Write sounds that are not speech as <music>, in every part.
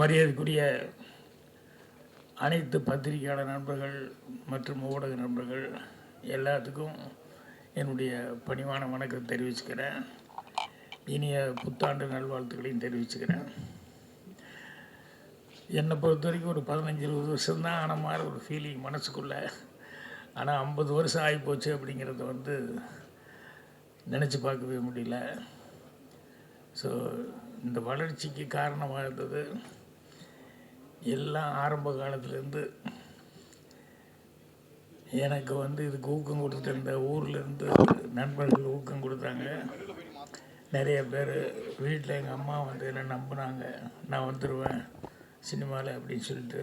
மரியாதைக்குரிய அனைத்து பத்திரிகையாளர் நண்பர்கள் மற்றும் ஊடக நண்பர்கள் எல்லாத்துக்கும் என்னுடைய பணிவான வணக்கத்தை தெரிவிச்சுக்கிறேன். இனிய புத்தாண்டு நல்வாழ்த்துக்களையும் தெரிவிச்சுக்கிறேன். என்னை பொறுத்த வரைக்கும் ஒரு பதினஞ்சு இருபது வருஷம்தான் ஆன மாதிரி ஒரு ஃபீலிங் மனசுக்குள்ளே. ஆனால் ஐம்பது வருஷம் ஆகிப்போச்சு அப்படிங்கிறத வந்து நினச்சி பார்க்கவே முடியல. ஸோ இந்த வளர்ச்சிக்கு காரணமாக இருந்தது எல்லாம் ஆரம்ப காலத்துலேருந்து எனக்கு வந்து இதுக்கு ஊக்கம் கொடுத்துட்டு இருந்த ஊர்லேருந்து நண்பர்கள் ஊக்கம் கொடுத்தாங்க. நிறைய பேர் வீட்டில் எங்கள் அம்மா வந்து என்ன நம்பினாங்க. நான் வந்துடுவேன் சினிமாவில் அப்படின்னு சொல்லிட்டு.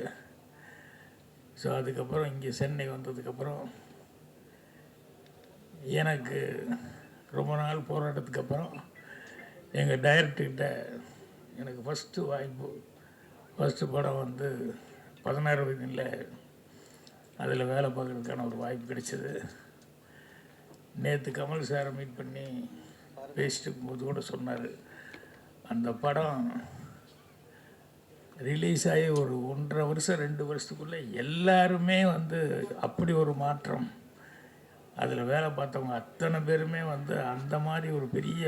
ஸோ அதுக்கப்புறம் இங்கே சென்னை வந்ததுக்கப்புறம் எனக்கு ரொம்ப நாள் போராட்டத்துக்கு அப்புறம் எங்கள் டைரக்டர்கிட்ட எனக்கு ஃபஸ்ட்டு வாய்ப்பு ஃபஸ்ட்டு படம் வந்து பதினாறு வயதில் அதில் வேலை பார்க்குறதுக்கான ஒரு வாய்ப்பு கிடைச்சிது. நேற்று கமல் சாரை மீட் பண்ணி பேசிட்டு போது கூட சொன்னார். அந்த படம் ரிலீஸ் ஆகி ஒரு ஒன்றரை வருஷம் ரெண்டு வருஷத்துக்குள்ளே எல்லாருமே வந்து அப்படி ஒரு மாற்றம். அதில் வேலை பார்த்தவங்க அத்தனை பேருமே வந்து அந்த மாதிரி ஒரு பெரிய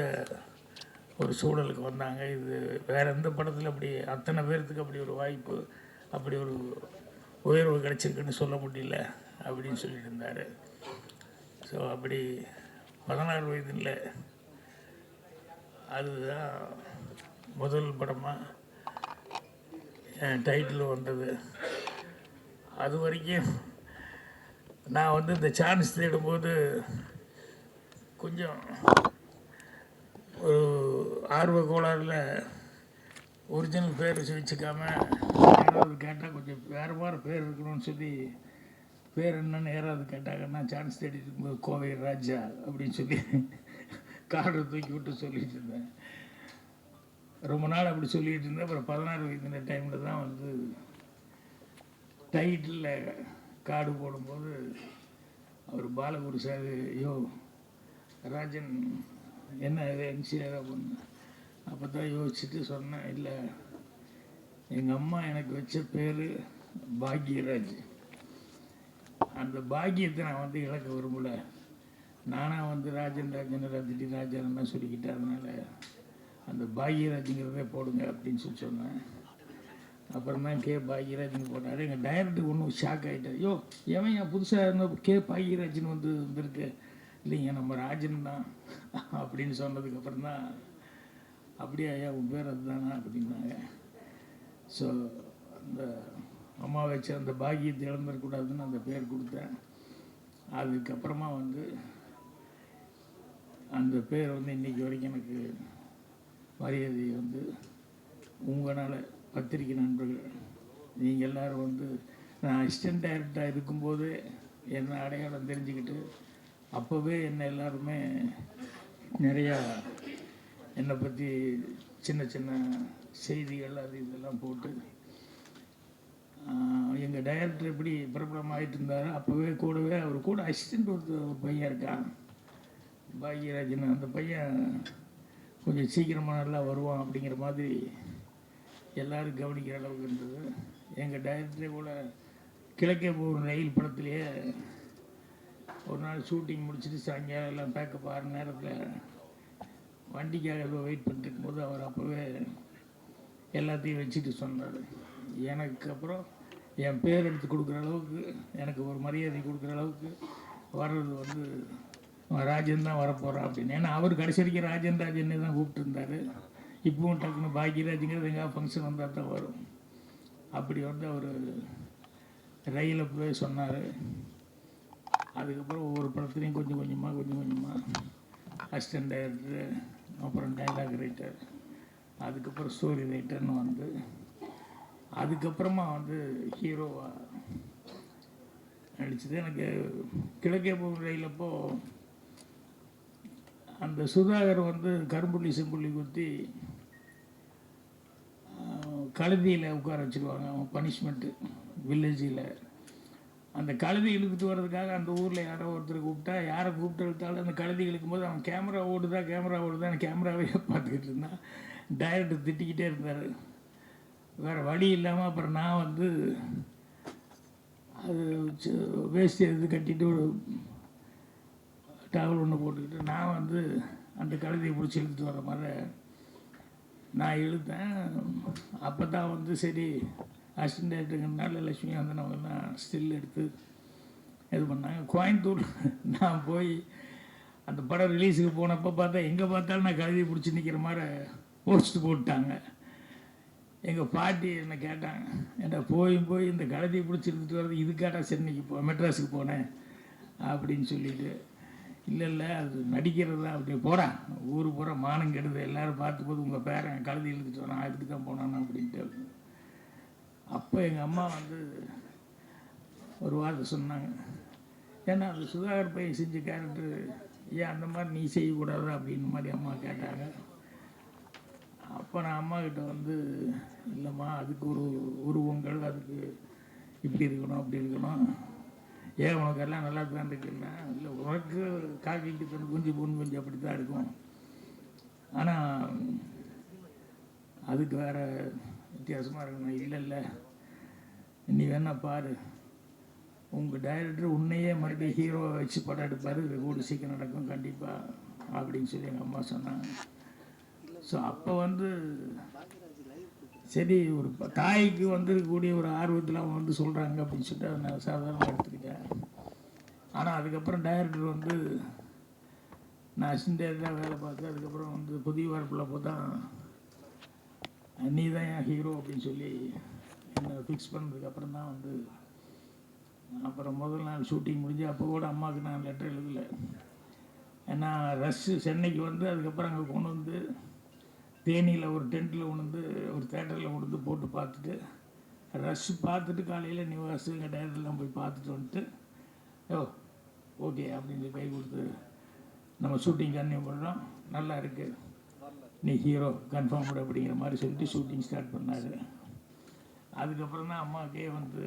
ஒரு சூழலுக்கு வந்தாங்க. இது வேறு எந்த படத்தில் அப்படி அத்தனை பேர்த்துக்கு அப்படி ஒரு வாய்ப்பு அப்படி ஒரு உயர்வு கிடச்சிருக்குன்னு சொல்ல முடியல அப்படின்னு சொல்லிட்டு இருந்தார். ஸோ அப்படி பதினாறு வயதில் அதுதான் முதல் படமாக என் டைட்டில் வந்தது. அது வரைக்கும் நான் வந்து இந்த சான்ஸ் தேடும்போது கொஞ்சம் ஆர்வ கோளாறில் ஒரிஜினல் பேர் வச்சுக்காமல் யாராவது கேட்டால் கொஞ்சம் வேறு மாதிரி பேர் இருக்கணும்னு சொல்லி பேர் என்னன்னு யாராவது கேட்டாங்கன்னா சான்ஸ் தேடிட்டு இருக்கும்போது கோவை ராஜா அப்படின்னு சொல்லி கார்டை தூக்கி விட்டு சொல்லிட்டு இருந்தேன். ரொம்ப நாள் அப்படி சொல்லிட்டு இருந்தேன். அப்புறம் பதினாறு வயது டைமில் தான் வந்து டைட்டில் கார்டு போடும்போது அவர் பாலகுரு சார் ஐயோ ராஜன் என்ன இது எம்சிஆர் அப்படின்னு அப்போ தான் யோசிச்சுட்டு சொன்னேன் இல்லை எங்கள் அம்மா எனக்கு வச்ச பேர் பாக்யராஜ். அந்த பாக்கியத்தை நான் வந்து இழக்க விரும்பல. நானாக வந்து ராஜன் ராஜன் ரத்திட்டி ராஜன் சொல்லிக்கிட்டேன் அதனால் அந்த பாக்யராஜுங்கிறதே போடுங்க அப்படின்னு சொல்லி சொன்னேன். அப்புறம் தான் கே பாக்யராஜ்னு போட்டார். எங்கள் டைரக்டர் ஒன்றும் ஷாக் ஆகிட்டார் ஐயோ எவன் என் புதுசாக இருந்த கே பாக்யராஜன் வந்து வந்திருக்கு? இல்லைங்க நம்ம ராஜன் தான் அப்படின்னு சொன்னதுக்கப்புறம் தான் அப்படியே ஐயா உன் பேர் அதுதானா? அப்படின்னாங்க. ஸோ அந்த அம்மா சேர்ந்த அந்த பாக்கியத்தை இழந்துடக்கூடாதுன்னு அந்த பேர் கொடுத்தேன். அதுக்கப்புறமா வந்து அந்த பேர் வந்து இன்றைக்கி வரைக்கும் எனக்கு மரியாதை வந்து உங்களால் பத்திரிக்கை நண்பர்கள் நீங்கள் எல்லோரும் வந்து நான் அசிஸ்டன்ட் டைரக்டராக இருக்கும்போதே என்ன அடையாளம் தெரிஞ்சுக்கிட்டு அப்போவே என்னை எல்லாருமே நிறையா என்னை பற்றி சின்ன சின்ன செய்திகள் அது இதெல்லாம் போட்டு எங்கள் டைரக்டர் எப்படி பிரபலம் ஆகிட்டு இருந்தார் அப்போவே கூடவே அவர் கூட அசிஸ்டண்ட் ஒருத்தர் ஒரு பையன் இருக்கான் பாக்யராஜன். அந்த பையன் கொஞ்சம் சீக்கிரமாக நல்லா வருவான் அப்படிங்கிற மாதிரி எல்லோரும் கவனிக்கிற அளவுக்கு இருந்தது. எங்கள் டைரக்டரே கூட கிழக்கே போகிற ரயில் படத்துலேயே ஒரு நாள் ஷூட்டிங் முடிச்சுட்டு சாயங்காலம் எல்லாம் பேக்கப் ஆகிற நேரத்தில் வண்டிக்காக வெயிட் பண்ணிட்டு இருக்கும்போது அவர் அப்போவே எல்லாத்தையும் வச்சுட்டு சொன்னார். எனக்கு அப்புறம் என் பேர் எடுத்து கொடுக்குற அளவுக்கு எனக்கு ஒரு மரியாதை கொடுக்குற அளவுக்கு வர்றது வந்து ராஜன் தான் வரப்போகிறான் அப்படின்னு. ஏன்னா அவர் கடைசி வரைக்கும் ராஜன் ராஜன்னே தான் கூப்பிட்டுருந்தார் இப்பவும் டக்குன்னு பாக்யராஜுங்கிறது எங்கேயா ஃபங்க்ஷன் வந்தால் தான் வரும். அப்படி வந்து அவர் ரயிலில் போய் சொன்னார். அதுக்கப்புறம் ஒவ்வொரு படத்துலையும் கொஞ்சம் கொஞ்சமாக கொஞ்சம் கொஞ்சமாக அசிஸ்டன்ட் டைரக்டர் அப்புறம் டைலாக் ரைட்டர் அதுக்கப்புறம் ஸ்டோரி ரைட்டர்னு வந்து அதுக்கப்புறமா வந்து ஹீரோவாக நடிச்சது. எனக்கு கிழக்கே போகும் ரயிலப்போ அந்த சுதாகர் வந்து கரும்புள்ளி செம்புள்ளி குத்தி கழுதியில் உட்கார வச்சுருவாங்க. அவன் பனிஷ்மெண்ட்டு வில்லேஜில் அந்த கழுதி இழுத்துட்டு வர்றதுக்காக அந்த ஊரில் யாரோ ஒருத்தர் கூப்பிட்டா யாரை கூப்பிட்டு இழுத்தாலும் அந்த கழுதி இழுக்கும்போது அவன் கேமரா ஓடுதா கேமரா ஓடுதான்னு கேமராவே பார்த்துக்கிட்டு இருந்தான். டைரக்டர் திட்டிக்கிட்டே இருந்தார். வேறு வழி இல்லாமல் அப்புறம் நான் வந்து அது வேஸ்ட் இது கட்டிட்டு ஒரு டவல் ஒன்று போட்டுக்கிட்டு நான் வந்து அந்த கழுதியை பிடிச்சி இழுத்துட்டு வர மாதிரி நான் இழுத்தேன். அப்போ தான் வந்து சரி அசிஸ்டண்ட்டுங்கிறனால லட்சுமி வந்து அவங்கெல்லாம் ஸ்டில் எடுத்து இது பண்ணாங்க. கோயம்புத்தூர் <laughs> நான் போய் அந்த படம் ரிலீஸுக்கு போனப்போ பார்த்தா எங்கே பார்த்தாலும் நான் கழுதி பிடிச்சி நிற்கிற மாதிரி போஸ்ட் போட்டாங்க. எங்கள் பாட்டி என்னை கேட்டாங்க என்ன போய் போய் இந்த கழுதியை பிடிச்சி எடுத்துகிட்டு வர்றது இதுக்காட்டா சென்னைக்கு போ மெட்ராஸுக்கு போனேன் அப்படின்னு சொல்லிட்டு. இல்லை இல்லை அது நடிக்கிறது? தான் அப்படி போகிறான் ஊர் பூரா மானம் கெடுது. எல்லாரும் பார்த்தும்போது உங்கள் பேரன் கழுதி இழுத்துட்டு வரான் அதுக்கு தான் போனான் அப்படி அப்போ எங்கள் அம்மா வந்து ஒரு வார்த்தை சொன்னாங்க. ஏன்னா அந்த சுதாகர் பையன் செஞ்ச கேரக்டர் ஏன் அந்த மாதிரி நீ செய்யக்கூடாது அப்படின்னு மாதிரி அம்மா கேட்டாங்க. அப்போ நான் அம்மா கிட்ட வந்து இல்லைம்மா அதுக்கு ஒரு உருவங்கள் அதுக்கு இப்படி இருக்கணும் அப்படி இருக்கணும். ஏன் உனக்கு எல்லாம் நல்லா தான் இருக்குன்னா இல்லை உனக்கு காக்கி தன் குஞ்சு பொண்ணு குஞ்சு அப்படி தான் இருக்கும். ஆனால் அதுக்கு வேறு வித்தியாசமாக இருக்கணும். இல்லை இல்லை. நீ வேணா பாரு. உங்கள் டைரக்டர் உன்னையே மறுபடியும் ஹீரோவை வச்சு படம் எடுப்பார். இது கூட சீக்கிரம் நடக்கும் கண்டிப்பாக அப்படின்னு சொல்லி எங்கள் அம்மா சொன்னாங்க. ஸோ அப்போ வந்து சரி ஒரு தாய்க்கு வந்துருக்கக்கூடிய ஒரு ஆர்வத்தில் அவங்க வந்து சொல்கிறாங்க அப்படின்னு சொல்லிட்டு அதை நான் சாதாரணமாக எடுத்துக்கிட்டேன். ஆனால் அதுக்கப்புறம் டைரக்டர் வந்து நான் அசிஸ்டண்ட்டாக வேலை பார்த்து அதுக்கப்புறம் வந்து புதிய வார்ப்பில் போதான் நீ தான் என் ஹீரோ அப்படின்னு சொல்லி ஃபிக்ஸ் பண்ணதுக்கப்புறம் தான் வந்து அப்புறம் முதல் நாள் ஷூட்டிங் முடிஞ்சு அப்போ கூட அம்மாவுக்கு நான் லெட்டர் எழுதலை. ஏன்னா ரஷ்ஷு சென்னைக்கு வந்து அதுக்கப்புறம் அங்கே கொண்டு வந்து தேனியில் ஒரு டென்ட்டில் கொண்டு வந்து ஒரு தேட்டரில் கொண்டு போட்டு பார்த்துட்டு ரஷ் பார்த்துட்டு காலையில் நிவாஸ் எங்கள் டேரக்டர்லாம் போய் பார்த்துட்டு வந்துட்டு ஓ ஓகே அப்படின்னு கை கொடுத்து நம்ம ஷூட்டிங் கன்னியூ பண்ணுறோம் நல்லா இருக்குது நீ ஹீரோ கன்ஃபார்ம் அப்படிங்கிற மாதிரி சொல்லிட்டு ஷூட்டிங் ஸ்டார்ட் பண்ணார். அதுக்கப்புறம் தான் அம்மாவுக்கே வந்து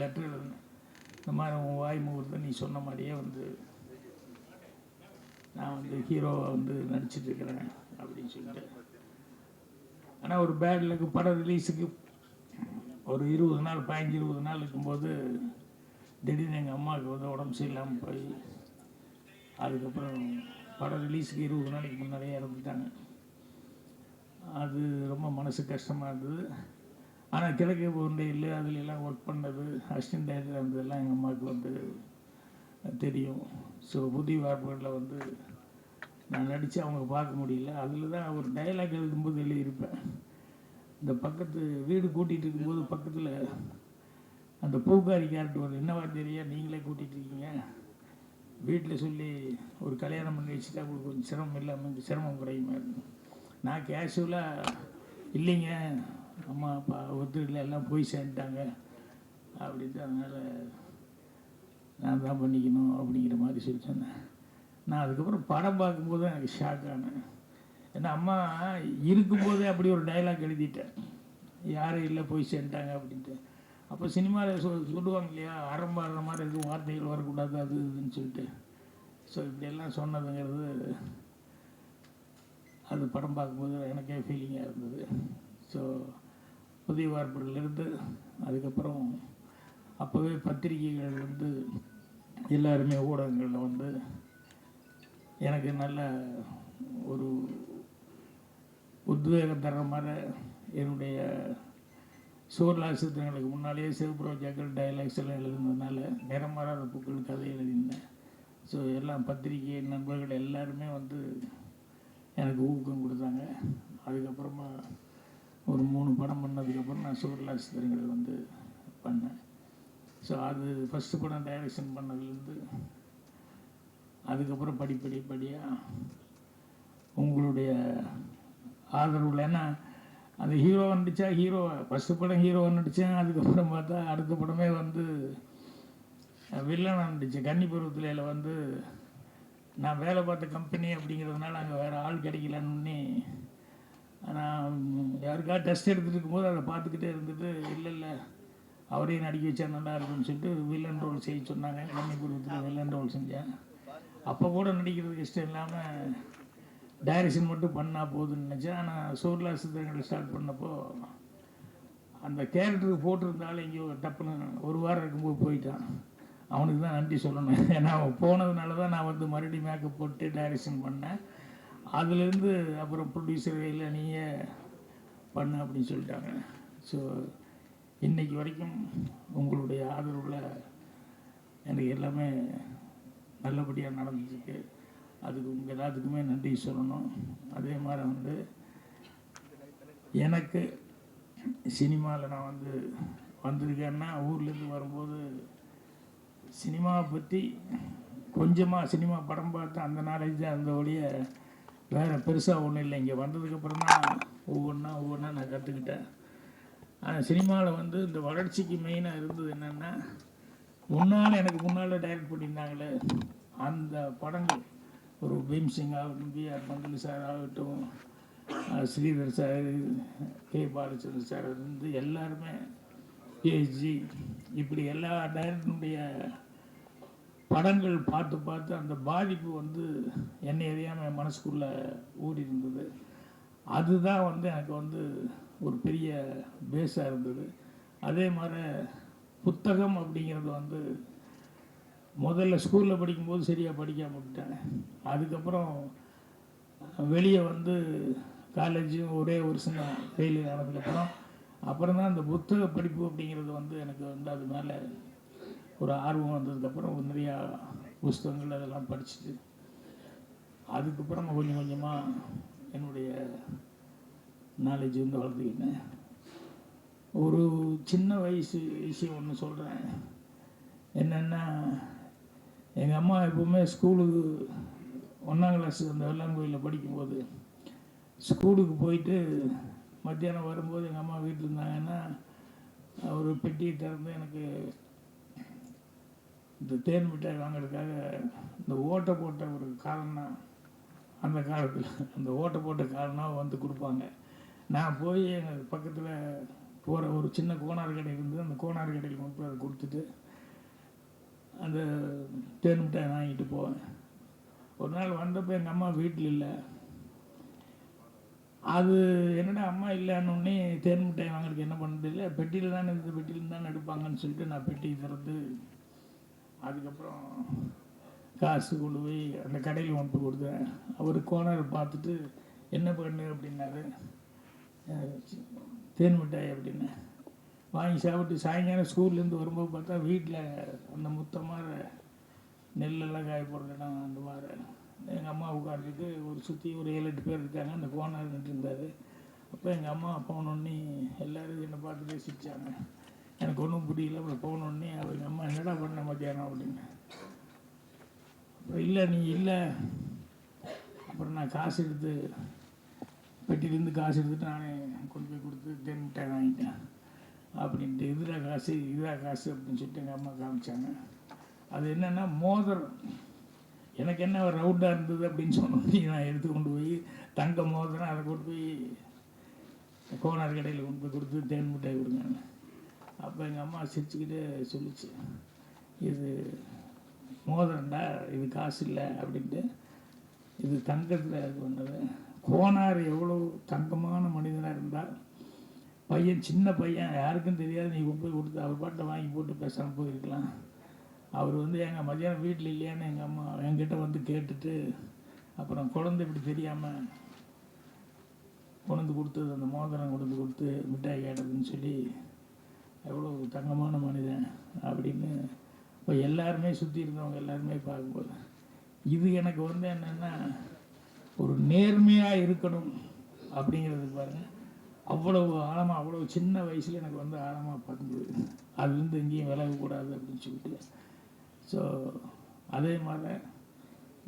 லெட்டர் எழுதினேன். இந்த மாதிரி உன் வாய் முகூர்த்தம் நீ சொன்ன மாதிரியே வந்து நான் வந்து ஹீரோவை வந்து நடிச்சிட்ருக்கிறேன் அப்படின்னு சொல்லிட்டு. ஆனால் ஒரு பேட் லக்கு படம் ரிலீஸுக்கு ஒரு இருபது நாள் பதினஞ்சு இருபது நாள் இருக்கும்போது திடீர்னு எங்கள் அம்மாவுக்கு வந்து உடம்பு சரியில்லாமல் போய் அதுக்கப்புறம் படம் ரிலீஸுக்கு இருபது நாளைக்கு முன்னாடியே இறந்துட்டாங்க. அது ரொம்ப மனசு கஷ்டமாக இருந்தது. ஆனால் கிழக்கு பூண்டையில் அதுல எல்லாம் ஒர்க் பண்ணது அசிஸ்டன்ட் டைரக்டர் இதெல்லாம் எங்கள் அம்மாவுக்கு வந்து தெரியும். ஸோ புதிய வார்ப்புகளில் வந்து நான் நடித்து அவங்க பார்க்க முடியல. அதில் தான் ஒரு டைலாக் எழுதும்போது எழுதியிருப்பேன். இந்த பக்கத்து வீடு கூட்டிகிட்டு இருக்கும்போது பக்கத்தில் அந்த பூக்காரி கேரக்டர் ஒரு என்னவா தெரியா? நீங்களே கூட்டிகிட்டு இருக்கீங்க. வீட்டில் சொல்லி ஒரு கல்யாணம் பண்ணி வச்சுட்டா உங்களுக்கு கொஞ்சம் சிரமம் இல்லாமல் சிரமம் குறையுமா? இருக்கும் நான் கேஷுவலாக இல்லைங்க அம்மா அப்பா ஒத்துக்கல எல்லாம் போய் சேர்ந்துட்டாங்க. அப்படின்ட்டு அதனால் நான் தான் பண்ணிக்கணும் அப்படிங்கிற மாதிரி சொல்லி சொன்னேன். நான் அதுக்கப்புறம் படம் பார்க்கும்போது தான் எனக்கு ஷாக் ஆனேன். ஏன்னா அம்மா இருக்கும்போதே அப்படி ஒரு டைலாக் எழுதிட்டேன். யாரும் இல்லை போய் சேர்ந்துட்டாங்க அப்படின்ட்டு. அப்போ சினிமாவில் சொல் சொல்லுவாங்க இல்லையா ஆரம்பாடுற மாதிரி எதுவும் வார்த்தைகள் வரக்கூடாது அது இதுன்னு சொல்லிட்டு. ஸோ இப்படியெல்லாம் சொன்னதுங்கிறது அது படம் பார்க்கும்போது எனக்கே ஃபீலிங்காக இருந்தது. ஸோ புதிய வார்ப்புகளிலிருந்து அதுக்கப்புறம் அப்போவே பத்திரிகைகள் வந்து எல்லாருமே ஊடகங்களில் வந்து எனக்கு நல்ல ஒரு உத்வேகம் தர்ற மாதிரி என்னுடைய சோர்லா சித்திரங்களுக்கு முன்னாலேயே சிவபுரோஜாக்கள் டைலாக்ஸ் எல்லாம் எழுதுனதுனால நிறம் மாறாத பூக்கள் கதை எழுதியிருந்தேன். ஸோ எல்லாம் பத்திரிகை நண்பர்கள் எல்லாருமே வந்து எனக்கு ஊக்கம் கொடுத்தாங்க. அதுக்கப்புறமா ஒரு மூணு படம் பண்ணதுக்கப்புறம் நான் சூர்லா சித்திரங்கள் வந்து பண்ணேன். ஸோ அது ஃபஸ்ட்டு படம் டைரக்ஷன் பண்ணதுலேருந்து அதுக்கப்புறம் படிப்படி படியாக உங்களுடைய ஆதரவு ஏன்னா அந்த ஹீரோ நடித்தா ஹீரோ ஃபஸ்ட்டு படம் ஹீரோ நடித்தேன் அதுக்கப்புறம் பார்த்தா அடுத்த படமே வந்து வில்லனாக நடித்தேன் கன்னி பருவத்தில் வந்து நான் வேலை பார்த்த கம்பெனி அப்படிங்கிறதுனால அங்கே வேறு ஆள் கிடைக்கலன்னு நான் யாருக்கா டெஸ்ட் எடுத்துகிட்டு இருக்கும்போது அதை பார்த்துக்கிட்டே இருந்துட்டு இல்லை இல்லை அவரையும் நடிக்க வச்சா நல்லா இருக்கும்னு சொல்லிட்டு வில்லன் ரோல் செய்ய சொன்னாங்க. கன்னி பருவத்தில் வில்லன் ரோல் செஞ்சேன். அப்போ கூட நடிக்கிறதுக்கு இஷ்டம் இல்லாமல் டைரக்ஷன் மட்டும் பண்ணால் போதும்னு நினச்சேன். ஆனால் சோர்லா சித்திரங்களை ஸ்டார்ட் பண்ணப்போ அந்த கேரக்டருக்கு போட்டிருந்தாலும் எங்கேயோ டப்புன்னு ஒரு வாரம் இருக்கும்போது போயிட்டான். அவனுக்கு தான் நன்றி சொல்லணும். ஏன்னா அவன் போனதுனால தான் நான் வந்து மறுபடியும் மேக்கப் போட்டு டைரக்ஷன் பண்ணேன். அதுலேருந்து அப்புறம் ப்ரொடியூசர் இல்லை நீயே பண்ணு அப்படின்னு சொல்லிட்டாங்க. ஸோ இன்னைக்கு வரைக்கும் உங்களுடைய ஆதரவில் எனக்கு எல்லாமே நல்லபடியாக நடந்துருக்கு அதுக்கு உங்கள் எல்லாத்துக்குமே நன்றி சொல்லணும். அதே மாதிரி வந்து எனக்கு சினிமாவில் நான் வந்து வந்திருக்கேன்னா ஊர்லேருந்து வரும்போது சினிமாவை பற்றி கொஞ்சமாக சினிமா படம் பார்த்து அந்த நாலேஜ் அந்த ஒழிய வேறு பெருசாக ஒன்றும் இல்லை. இங்கே வந்ததுக்கப்புறம் தான் ஒவ்வொன்றா ஒவ்வொன்றா நான் கற்றுக்கிட்டேன் ஆனால் சினிமாவில் வந்து இந்த வளர்ச்சிக்கு மெயினாக இருந்தது என்னென்னா முன்னால் எனக்கு முன்னால் டைரக்ட் பண்ணியிருந்தாங்களே அந்த படங்கள். ஒரு பீம் சிங் ஆகட்டும் பி ஆர் சார் ஆகட்டும் Sridhar sir K Balachandra sir இருந்து எல்லாருமே ஏஜி இப்படி எல்லா டைரக்டருடைய படங்கள் பார்த்து பார்த்து அந்த பாதிப்பு வந்து என்னை அறியாமல் என் மனசுக்குள்ளே ஊறி இருந்தது அதுதான் வந்து எனக்கு வந்து ஒரு பெரிய பேஸாக இருந்தது. அதே மாதிரி புத்தகம் அப்படிங்கிறது வந்து முதல்ல ஸ்கூலில் படிக்கும்போது சரியாக படிக்காம விட்டேன் அதுக்கப்புறம் வெளியே வந்து காலேஜும் ஒரே வருஷம் சின்ன ஃபெயிலியர் ஆனதுக்கப்புறம் அப்புறம் தான் அந்த புத்தக படிப்பு அப்படிங்கிறது வந்து எனக்கு வந்து அது மேலே ஒரு ஆர்வம் வந்ததுக்கப்புறம் நிறையா புஸ்தகங்கள் அதெல்லாம் படிச்சுட்டு அதுக்கப்புறம் கொஞ்சம் கொஞ்சமாக என்னுடைய நாலேஜ் வந்து வளர்த்துக்கிட்டேன். ஒரு சின்ன வயசு விஷயம் ஒன்று சொல்கிறேன் என்னென்னா எங்கள் அம்மா எப்பவுமே ஸ்கூலுக்கு ஒன்றாம் கிளாஸ் அந்த வெள்ளாங்கோயிலில் படிக்கும்போது ஸ்கூலுக்கு போயிட்டு மத்தியானம் வரும்போது எங்கள் அம்மா வீட்டில் இருந்தாங்கன்னா ஒரு பெட்டியை திறந்து எனக்கு இந்த தேன் மிட்டாய் வாங்குறதுக்காக இந்த ஓட்டை போட்ட ஒரு காலம்னா அந்த காலத்தில். அந்த ஓட்டை போட்ட காலம்னா வந்து கொடுப்பாங்க. நான் போய் எங்கள் பக்கத்தில் போகிற ஒரு சின்ன கோனார் கடை இருந்து அந்த கோனார் கடையில் கொண்டு போய் அதை கொடுத்துட்டு அந்த தேன் மிட்டாய் வாங்கிட்டு போவேன். ஒரு நாள் வந்தப்போ எங்கள் அம்மா வீட்டில் இல்லை. அது என்னடா அம்மா இல்லைன்னு தேன் மிட்டாய் வாங்குறதுக்கு என்ன பண்ணுறது இல்லை பெட்டியில் தானே இந்த பெட்டியில் தானே எடுப்பாங்கன்னு சொல்லிட்டு நான் பெட்டி திறந்து அதுக்கப்புறம் காசு கொண்டு போய் அந்த கடையில் கொண்டு கொடுத்தேன். அவர் கோனர் பார்த்துட்டு என்ன பண்ணு? அப்படின்னாரு. தேன் மிட்டாய் அப்படின்னு. வாங்கி சாப்பிட்டு சாயங்காலம் ஸ்கூல்லேருந்து வரும்போது பார்த்தா வீட்டில் அந்த முத்தமாக நெல்லெல்லாம் காய போடுற இடம் அந்த மாதிரி எங்கள் அம்மா உட்காந்துட்டு ஒரு சுற்றி ஒரு ஏழு எட்டு பேர் இருக்காங்க. அந்த கோனர் நின்று இருந்தார் அப்போ எங்கள் அம்மா போனோடனே எல்லோரும் என்னை பார்த்து பேசிச்சாங்க எனக்கு ஒன்றும் புரியல. அப்புறம் போனோடனே அவங்க அம்மா என்னடா பண்ண மத்தியானம்? அப்படின்னு. அப்புறம் இல்லை நீ இல்லை. அப்புறம் நான் காசு எடுத்து பெட்டிலேருந்து காசு எடுத்துட்டு நானே கொண்டு போய் கொடுத்து தேன் மிட்டாய் வாங்கிட்டேன். அப்படின்ட்டு இதுடா காசு? இதுடா காசு? அப்படின்னு சொல்லிட்டு எங்கள் அம்மா காமிச்சாங்க. அது என்னென்னா மோதிரம். எனக்கு என்ன ரவுண்டாக இருந்தது அப்படின்னு சொன்னோன்னே நான் எடுத்து கொண்டு போய் தங்க மோதிரம் அதை கொண்டு போய் கோனார் கடையில் கொண்டு போய் கொடுத்து தேன் மிட்டாய் கொடுங்க அப்போ எங்கள் அம்மா சிரிச்சுக்கிட்டே சொல்லிச்சு. இது மோதிரம்டா இது காசு இல்லை அப்படின்ட்டு. இது தங்கத்தில் இது பண்ணது கோனார் எவ்வளோ தங்கமான மனிதனாக இருந்தால் பையன் சின்ன பையன் யாருக்கும் தெரியாது. நீ கொண்டு போய் கொடுத்து அவர் பாட்டை வாங்கி போட்டு பேசாமல் போயிருக்கலாம். அவர் வந்து எங்கள் மதியானம் வீட்டில் இல்லையான்னு எங்கள் அம்மா என்கிட்ட வந்து கேட்டுட்டு அப்புறம் குழந்தை இப்படி தெரியாமல் கொண்டு கொடுத்தது அந்த மோதிரம் கொண்டு கொடுத்து மிட்டாய் கேட்டதுன்னு சொல்லி தங்கமான மனிதன் அப்படின்னு இப்போ எல்லாருமே சுற்றி இருந்தவங்க எல்லாருமே பார்க்கும்போது இது எனக்கு வந்து என்னென்னா ஒரு நேர்மையாக இருக்கணும் அப்படிங்கிறது பாருங்கள் அவ்வளவு ஆழமாக அவ்வளவு சின்ன வயசில் எனக்கு வந்து ஆழமாக பதிஞ்சுது. அதுலேருந்து எங்கேயும் விலகக்கூடாது அப்படின்னு சொல்லிட்டு. ஸோ அதே மாதிரி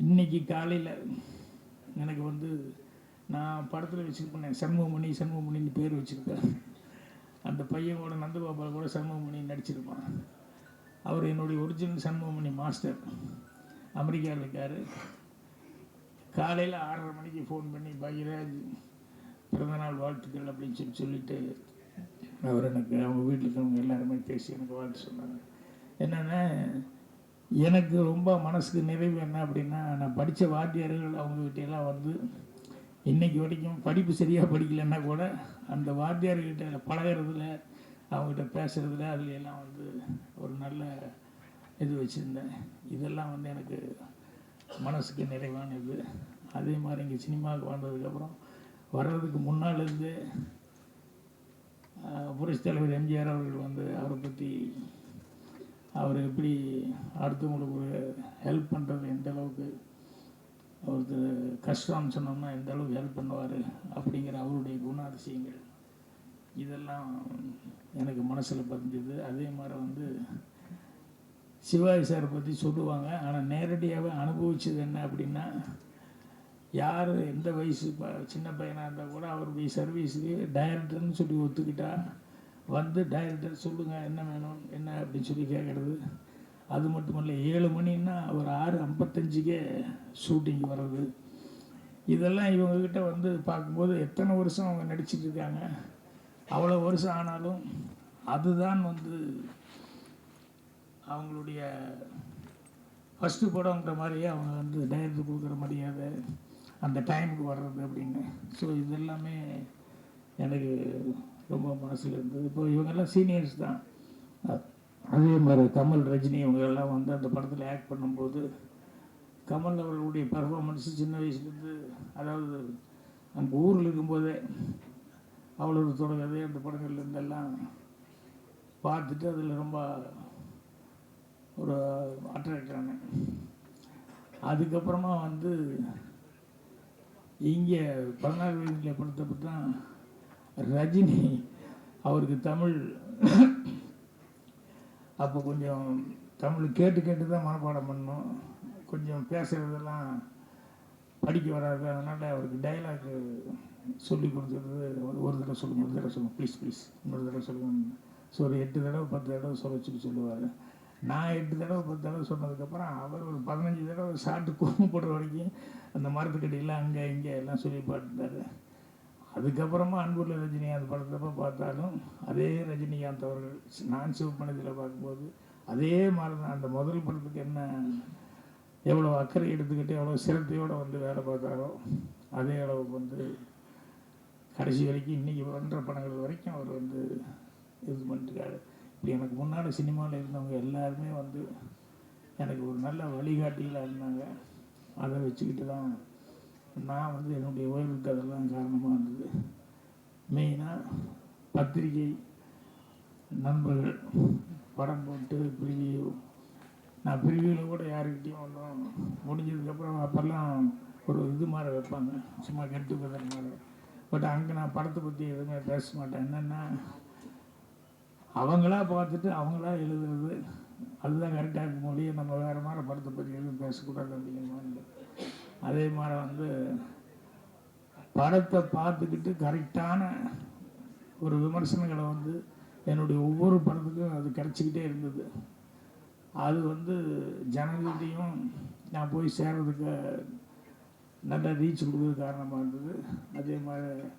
இன்னைக்கு காலையில் எனக்கு வந்து நான் படத்தில் வச்சுருப்பேன் சண்முகமணி சண்முகமணின்னு பேர் வச்சுருக்கேன். அந்த பையன் கூட நந்தகோபால் கூட சண்முகமணி நடிச்சிருப்பான். அவர் என்னுடைய ஒரிஜினல் சண்முகமணி மாஸ்டர் அமெரிக்காவில் இருக்கார். காலையில் ஆறரை மணிக்கு ஃபோன் பண்ணி பகிராஜ் பிறந்தநாள் வாழ்த்துக்கள் அப்படின்னு சொல்லி சொல்லிட்டு அவர் எனக்கு அவங்க வீட்டில் இருக்கவங்க எல்லாருமே பேசி எனக்கு வாழ்த்து சொன்னாங்க. என்னென்னா எனக்கு ரொம்ப மனசுக்கு நிறைவு என்ன அப்படின்னா நான் படித்த வாத்தியார்கள் அவங்ககிட்ட எல்லாம் வந்து இன்றைக்கி வரைக்கும் படிப்பு சரியாக படிக்கலைன்னா கூட அந்த வாத்தியார்கிட்ட பழகிறதுல அவங்ககிட்ட பேசுகிறதுல அதில் எல்லாம் வந்து ஒரு நல்ல இது வச்சுருந்தேன். இதெல்லாம் வந்து எனக்கு மனசுக்கு நிறைவான இது அதே மாதிரி இங்கே சினிமாவுக்கு வந்ததுக்கப்புறம் வர்றதுக்கு முன்னாலேருந்து புரட்சி தலைவர் எம்ஜிஆர் அவர்கள் வந்து அவரை பற்றி அவர் எப்படி அடுத்தவங்களுக்கு ஒரு ஹெல்ப் பண்ணுறது எந்த அளவுக்கு ஒருத்தர் கஷ்டம்னு சொன்னோம்னா எந்த அளவுக்கு ஹெல்ப் பண்ணுவார் அப்படிங்கிற அவருடைய குணாதிசயங்கள். இதெல்லாம் எனக்கு மனசில் பதிஞ்சது. அதே மாதிரி வந்து சிவாஜி சாரை பற்றி சொல்லுவாங்க. ஆனால் நேரடியாகவே அனுபவிச்சது என்ன அப்படின்னா யார் எந்த வயசு ப சின்ன பையனாக இருந்தால் கூட அவருடைய சர்வீஸுக்கு டைரக்டர்னு சொல்லி ஒத்துக்கிட்டா வந்து டைரக்டர் சொல்லுங்கள் என்ன வேணும் என்ன அப்படின்னு சொல்லி கேட்குறது அது மட்டும் இல்லை ஏழு மணின்னா ஒரு ஆறு ஐம்பத்தஞ்சுக்கே ஷூட்டிங் வர்றது. இதெல்லாம் இவங்கக்கிட்ட வந்து பார்க்கும்போது எத்தனை வருஷம் அவங்க நடிச்சிட்டு இருக்காங்க அவ்வளோ வருஷம் ஆனாலும் அதுதான் வந்து அவங்களுடைய ஃபஸ்ட்டு படங்கிற மாதிரியே அவங்க வந்து டைரக்டர் கொடுக்குற மரியாதை அந்த டைமுக்கு வர்றது அப்படின்னு. ஸோ இதெல்லாமே எனக்கு ரொம்ப மனசில் இருந்தது. இப்போ இவங்கெல்லாம் சீனியர்ஸ் தான். அதே மாதிரி கமல் ரஜினி இவங்கெல்லாம் வந்து அந்த படத்தில் ஆக்ட் பண்ணும்போது கமல் அவர்களுடைய பர்ஃபாமன்ஸு சின்ன வயசுலேருந்து அதாவது அந்த ஊரில் இருக்கும்போதே அவ்வளோ தொடங்கதே அந்த படங்கள்லேருந்தெல்லாம் பார்த்துட்டு அதில் ரொம்ப ஒரு அட்ராக்ட் ஆனேன். அதுக்கப்புறமா வந்து இங்கே பதினாறு வயதில் படுத்தப்ப தான் ரஜினி அவருக்கு தமிழ் அப்போ கொஞ்சம் தமிழ் கேட்டு கேட்டு தான் மனப்பாடம் பண்ணோம் கொஞ்சம் பேசுகிறதெல்லாம் படிக்க வராது. அதனால் அவருக்கு டைலாக் சொல்லி கொடுத்தது ஒரு ஒரு தடவை சொல்லுங்க ஒரு தடவை சொல்லுங்க ப்ளீஸ் ப்ளீஸ் இன்னொரு தடவை சொல்லுங்க ஸோ ஒரு எட்டு தடவை பத்து தடவை சொல்ல சொல்லுவார். நான் எட்டு தடவை பத்து தடவை சொன்னதுக்கப்புறம் அவர் ஒரு பதினஞ்சு தடவை சாப்பிட்டு கூmu போடுற வரைக்கும் அந்த மரத்துக்கடியெல்லாம் அங்கே இங்கே எல்லாம் சொல்லி பாட்டுட்டார். அதுக்கப்புறமா அன்புள்ள ரஜினிகாந்த் படத்தை பார்த்தாலும் அதே ரஜினிகாந்த் அவர்கள் நான் சிவப்பணத்தில் பார்க்கும்போது அதே மாதிரி தான். அந்த முதல் படத்துக்கு என்ன எவ்வளோ அக்கறை எடுத்துக்கிட்டு எவ்வளோ சிரத்தையோடு வந்து வேலை பார்த்தாரோ அதே அளவுக்கு வந்து கடைசி வரைக்கும் இன்றைக்கி பண்ணுற படங்கள் வரைக்கும் அவர் வந்து இது பண்ணிட்டுருக்காரு. இப்படி எனக்கு முன்னால் சினிமாவில் இருந்தவங்க எல்லாருமே வந்து எனக்கு ஒரு நல்ல வழிகாட்டிகளாக இருந்தாங்க. அதை வச்சுக்கிட்டு தான் நான் வந்து என்னுடைய ஓய்வுக்கு அதெல்லாம் காரணமாக இருந்தது மெயினாக பத்திரிகை நண்பர்கள் படம் போட்டு பிரிவியூ நான் பிரிவியூவில் கூட யாருக்கிட்டையும் ஒன்றும் முடிஞ்சதுக்கப்புறம் அப்போல்லாம் ஒரு இது மாதிரி வைப்பாங்க. சும்மா கெட்டு கதர் மாதிரி. பட் அங்கே நான் படத்தை பற்றி எதுவுமே பேச மாட்டேன். என்னென்னா அவங்களா பார்த்துட்டு அவங்களா எழுதுறது அதுதான் கரெக்டாக இருக்கும் மொழியை நம்ம வேறு மாதிரி படத்தை பற்றி எதுவும் பேசக்கூடாது அப்படிங்கிற மாதிரி. அதே மாதிரி வந்து படத்தை பார்த்துக்கிட்டு கரெக்டான ஒரு விமர்சனங்களை வந்து என்னுடைய ஒவ்வொரு படத்துக்கும் அது கிடச்சிக்கிட்டே இருந்தது. அது வந்து ஜனங்கள்கிட்டையும் நான் போய் சேர்றதுக்கு நல்ல ரீச் கொடுக்குறது காரணமாக இருந்தது. அதே மாதிரி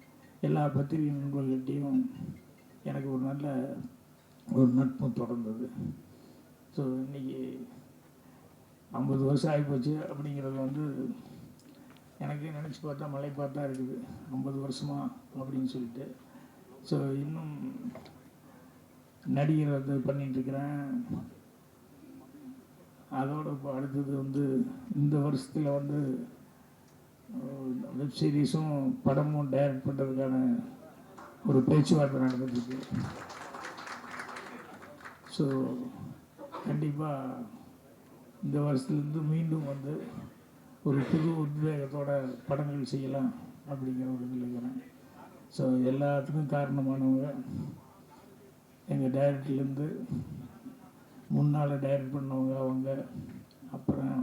எல்லா பத்திரிகை நண்பர்கள்கிட்டையும் எனக்கு ஒரு நல்ல ஒரு நட்பு தொடர்ந்தது. ஸோ இன்றைக்கி ஐம்பது வருஷம் ஆகிப்போச்சு அப்படிங்கிறது வந்து எனக்கு நினச்சி பார்த்தா மலை இருக்குது. ஐம்பது வருஷமா அப்படின்னு சொல்லிட்டு. ஸோ இன்னும் நடிகர் வந்து பண்ணிகிட்ருக்கிறேன் அதோட இப்போ அடுத்தது வந்து இந்த வருஷத்தில் வந்து வெப்சீரிஸும் படமும் டைரக்ட் பண்ணுறதுக்கான ஒரு பேச்சுவார்த்தை நடந்துட்டுருக்கு. ஸோ கண்டிப்பாக இந்த வருஷத்துலேருந்து மீண்டும் வந்து ஒரு புது உத்வேகத்தோட படங்கள் செய்யலாம் அப்படிங்கிற ஒரு இதில் இருக்கிறேன். ஸோ எல்லாத்துக்கும் காரணமானவங்க எங்கள் டைரக்டர்லேருந்து முன்னால் டைரக்ட் பண்ணவங்க அவங்க. அப்புறம்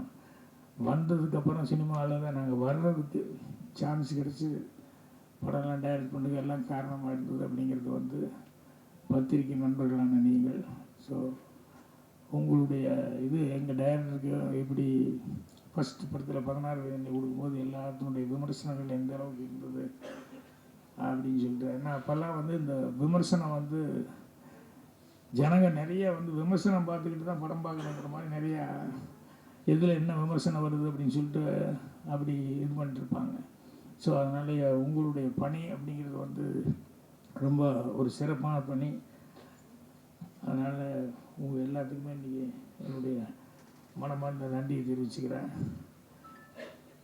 வந்ததுக்கப்புறம் சினிமாவில் தான் நாங்கள் வர்றதுக்கு சான்ஸ் கிடச்சி படம்லாம் டைரக்ட் பண்ணுறது எல்லாம் காரணமாக இருந்தது அப்படிங்கிறது வந்து பத்திரிக்கை நண்பர்களான நீங்கள். ஸோ உங்களுடைய இது எங்கள் டைரக்டருக்கு எப்படி ஃபஸ்ட் படத்தில் பதினாறு வயதில் கொடுக்கும்போது எல்லாத்தினுடைய விமர்சனங்கள் எந்த அளவுக்கு இருந்தது அப்படின்னு சொல்லிட்டு ஏன்னா அப்போல்லாம் வந்து இந்த விமர்சனம் வந்து ஜனங்க நிறைய வந்து விமர்சனம் பார்த்துக்கிட்டு தான் படம் பார்க்கணுங்கிற மாதிரி நிறையா எதில் என்ன விமர்சனம் வருது அப்படின்னு சொல்லிட்டு அப்படி இது பண்ணிட்டு இருப்பாங்க ஸோ அதனால உங்களுடைய பணி அப்படிங்கிறது வந்து ரொம்ப ஒரு சிறப்பான பணி. அதனால் உங்கள் எல்லாத்துக்குமே இன்றைக்கி என்னுடைய மனமார்ந்த நன்றியை தெரிவிச்சுக்கிறேன்.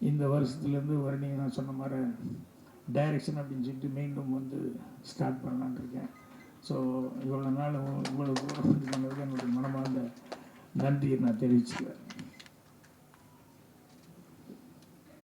இந்த வருஷத்துலேருந்து வருணீங்க நான் சொன்ன மாதிரி டைரக்ஷன் அப்படின்னு சொல்லிட்டு மீண்டும் வந்து ஸ்டார்ட் பண்ணலான்னு இருக்கேன். ஸோ இவ்வளோ நாள் இவ்வளோ தூரம் என்னுடைய மனமார்ந்த நன்றியை நான் தெரிவிச்சுக்கிறேன்.